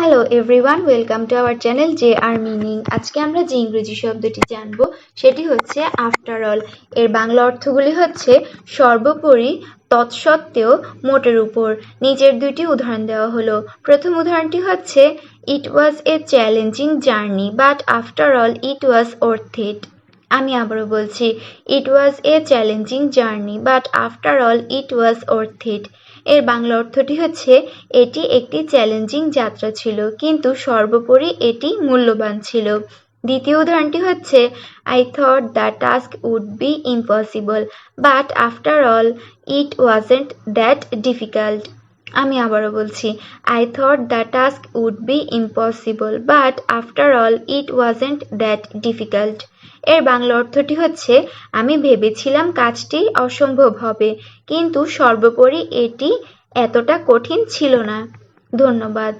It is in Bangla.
Hello everyone welcome to our channel J R meaning আজকে আমরা যে ইংরেজি শব্দটি জানব, সেটি হচ্ছে আফটার অল এর বাংলা অর্থগুলি হচ্ছে সর্বোপরি, তৎসত্ত্বেও, মোটের উপর। নিচের দুইটি উদাহরণ দেওয়া হলো। প্রথম উদাহরণটি হচ্ছে it was a challenging journey but after all it was অর্থ ইট আমি আবারও বলছি it was a challenging journey but after all it was অর্থ ইট এর বাংলা অর্থটি হচ্ছে, এটি একটি চ্যালেঞ্জিং যাত্রা ছিল, কিন্তু সর্বোপরি এটি মূল্যবান ছিল। দ্বিতীয় উদাহরণটি হচ্ছে I thought the task would be impossible but after all it wasn't that difficult আমি আবারও বলছি I thought the task would be impossible but after all it wasn't that difficult এর বাংলা অর্থটি হচ্ছে, আমি ভেবেছিলাম কাজটি অসম্ভব হবে, কিন্তু সর্বোপরি এটি এতটা কঠিন ছিল না। ধন্যবাদ।